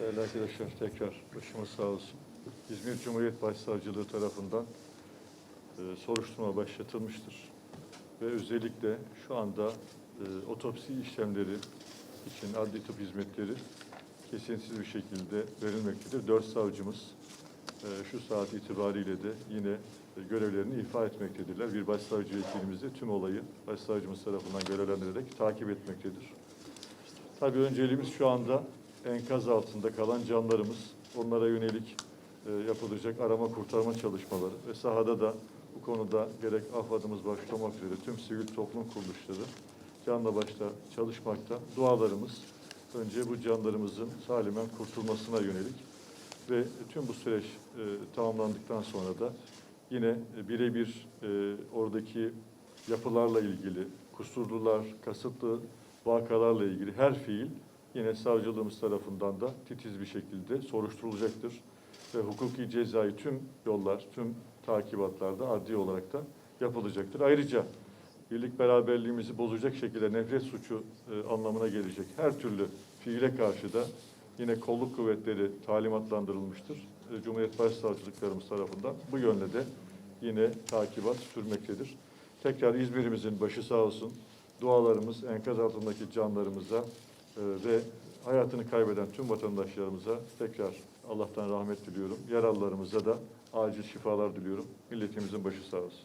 Değerli arkadaşlar tekrar başımız sağ olsun. İzmir Cumhuriyet Başsavcılığı tarafından e, soruşturma başlatılmıştır. Ve özellikle şu anda e, otopsi işlemleri için adli tıp hizmetleri kesintisiz bir şekilde verilmektedir. Dört savcımız e, şu saat itibariyle de yine e, görevlerini ifa etmektedirler. Bir başsavcı vekilimiz de tüm olayı başsavcımız tarafından görevlendirerek takip etmektedir. Tabii önceliğimiz şu anda enkaz altında kalan canlarımız. Onlara yönelik e, yapılacak arama kurtarma çalışmaları ve sahada da bu konuda gerek AFAD'ımız başta olmak üzere tüm sivil toplum kuruluşları canla başla çalışmakta. Dualarımız önce bu canlarımızın salimen kurtulmasına yönelik ve tüm bu süreç e, tamamlandıktan sonra da yine e, birebir e, oradaki yapılarla ilgili, kusurlular, kasıtlı vakalarla ilgili her fiil yine savcılığımız tarafından da titiz bir şekilde soruşturulacaktır. Ve hukuki cezai tüm yollar, tüm takibatlarda adli olarak da yapılacaktır. Ayrıca birlik beraberliğimizi bozacak şekilde nefret suçu e, anlamına gelecek her türlü fiile karşı da yine kolluk kuvvetleri talimatlandırılmıştır. E, Cumhuriyet Başsavcılıklarımız tarafından bu yönde de yine takibat sürmektedir. Tekrar İzmir'imizin başı sağ olsun. Dualarımız enkaz altındaki canlarımıza ve hayatını kaybeden tüm vatandaşlarımıza tekrar Allah'tan rahmet diliyorum. Yaralılarımıza da acil şifalar diliyorum. Milletimizin başı sağ olsun.